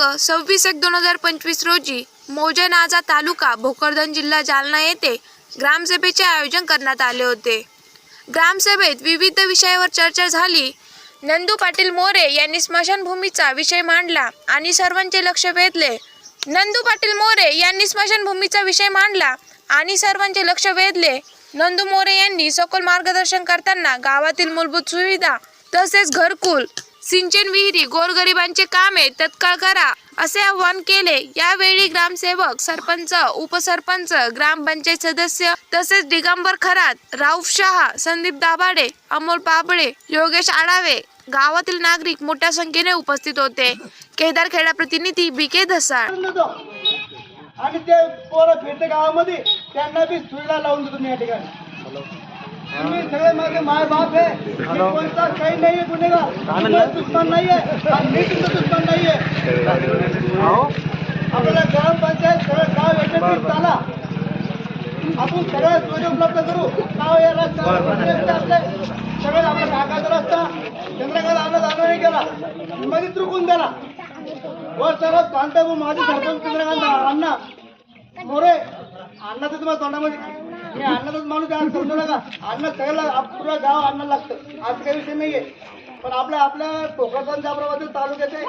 सव्वीस एक दोन हजार पंचवीस रोजी मौजे नाजा तालुका भोकरदन जिल्हा जालना येथे ग्रामसभेचे आयोजन करण्यात आले होते. ग्रामसभेत विविध विषयावर चर्चा झाली. नंदू पाटील मोरे यांनी स्मशानभूमीचा विषय मांडला आणि सर्वांचे लक्ष वेधले. नंदू पाटील मोरे यांनी स्मशानभूमीचा विषय मांडला आणि सर्वांचे लक्ष वेधले. नंदू मोरे यांनी सखोल मार्गदर्शन करताना गावातील मूलभूत सुविधा तसेच घरकुल सिंचन विहिरी गोरगरिबांचे कामे तत्काळ करा असे आवाहन केले. यावेळी ग्रामसेवक सरपंच उपसरपंच ग्रामपंचायत सदस्य तसेच दिगंबर खरात राऊफ शहा संदीप दाभाडे अमोल पाबळे योगेश आडावे गावातील नागरिक मोठ्या संख्येने उपस्थित होते. केदारखेडा प्रतिनिधी बी के धसाळ. आणि ते पोरं फिरते गावामध्ये त्यांना बी सुविधा लावून देतो मी या ठिकाणी. सगळे माझे माय बाप आहे कोणता काही नाहीये गुन्हेगार. तुम्हाला दुश्मन नाहीये. आणि मी तुमचं दुश्मन नाहीये. आपल्याला ग्रामपंचायत सगळं गाव एकत्रित झाला आपण सगळ्या सुविधा उपलब्ध करू. गाव या सगळे आपला काकाचा रस्ता चंद्रकांत आणत आणून नाही केला. मध्ये चुकून दिला वर सर्व कांताबू माझे सरपंच चंद्रकांत अण्णा. मोरे अण्णा तर तुम्हाला तोंडामध्ये मी अण्णाचाच माणूस आहे समजू नका अन्न सगळं पूर्ण गाव अन्न लागतं. आज काही विषय नाहीये. पण आपल्या आपल्या कोकण जाफराबाद तालुक्याचे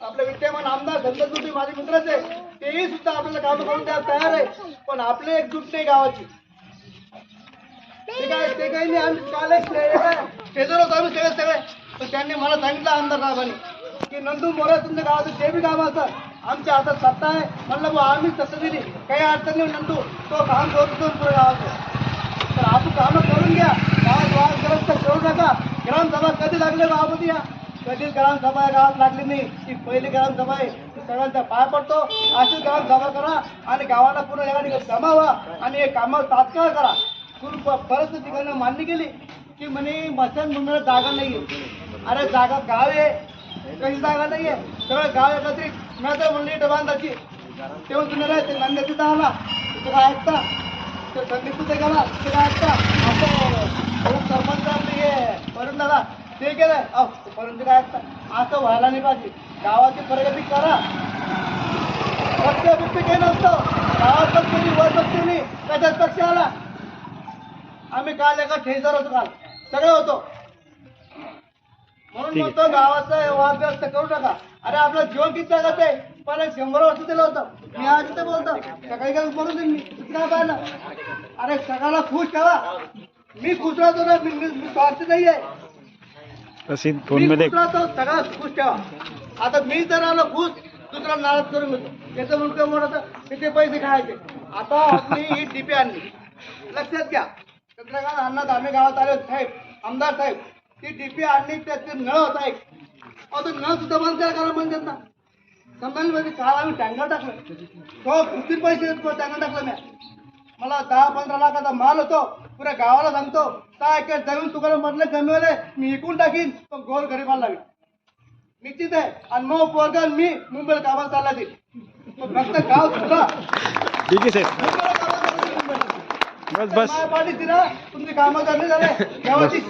आपले विद्यमान आमदार संतोष गुरुजी माझे मित्रच आहे तेही सुद्धा आपल्याला काम करून द्यायला तयार आहे. पण आपले एकजूट नाही गावाची. ते काय ते काही नाही. आम्ही काल शेजार होतो आम्ही सगळे सगळे. पण त्यांनी मला सांगितलं आमदार साहेबांनी की नंदू मोरे तुमच्या गावाचं जे बी काम असं. आमच्या आता सत्ता आहे. म्हणलं मग आम्ही तसं दिली काही अडचण नाही. नंदू तो काम करतो पुढे गावाचं तर आपण कामं करून घ्या. गावात गावात करत तर करू नका. ग्रामसभा कधी लागले गावामध्ये या कधी ग्रामसभा या गावात लागली नाही. ही पहिली ग्रामसभा आहे. सगळ्यांचा पाय पडतो. अशीच ग्रामसभा करा आणि गावाला पूर्ण या ठिकाणी जमावा आणि हे कामावर तात्काळ करा. पूर्ण प- ठिकाणी मान्य केली. की म्हणे मशान मुंबईला जागा नाही अरे जागा गाव आहे. कशी जागा नाहीये. सगळं गाव एकत्रित. मी तर म्हणली डबांधाची तेव्हा तुम्ही रे ते नंद्या तिथं आला. तिथं काय ऐकता? ते संदीप तिथे गेला. तिथे काय ऐकता? असं सरपंच आपले हे वरुण दादा ते केलं अहो परंतु काय ऐकता? असं व्हायला नाही पाहिजे. गावाची प्रगती करा. पक्ष बिक्ष काही नसतं गावात पक्ष नाही वर पक्ष नाही कशाच पक्ष आला आम्ही काल एका ठेसर होतो काल. सगळे होतो. म्हणून म्हणतो गावाचा वादग्रस्त करू नका. अरे आपलं जीवन किती जगात आहे. पण एक शंभर वर्ष दिलं होतं. मी आज इथे बोलतो सकाळी काय बोलून देईन मी. काय पाहिलं? अरे सगळ्याला खुश ठेवा. मी खुश राहतो ना मी मी- मी स्वार्थी नाही आहे. तशी मी फोनमध्ये खुश राहतो सगळा खुश ठेवा. आता मी जर आलो खुश दुसरा नाराज करून घेतो. त्याचं मुलगा मोठा किती पैसे खायचे. आता आपली ही डीपी आणली. लक्षात घ्या. चंद्रकांत अण्णा धामे गावात आले होते साहेब. आमदार साहेब. ती डीपी आणली त्याचे नळ होता अहो तो नळ सुद्धा बंद करा करा म्हणतात ना? संभाजीमध्ये काल आम्ही टँकर टाकलं. तो किती पैसे टँकर टाकलं मी. मला दहा पंधरा लाखाचा माल होतो पुऱ्या गावाला सांगतो काय काय जमीन तुकाला म्हटलं कमीवाले मी इकून टाकीन. पण गोर गरीबाला लागेल. निश्चित आहे. आणि मग पोरगा मी मुंबईला कामाला चालला ते. फक्त गाव सुद्धा. ठीक आहे चालला. बस बस. पाठीशी ना तुमची कामं करणे झाले. गावाची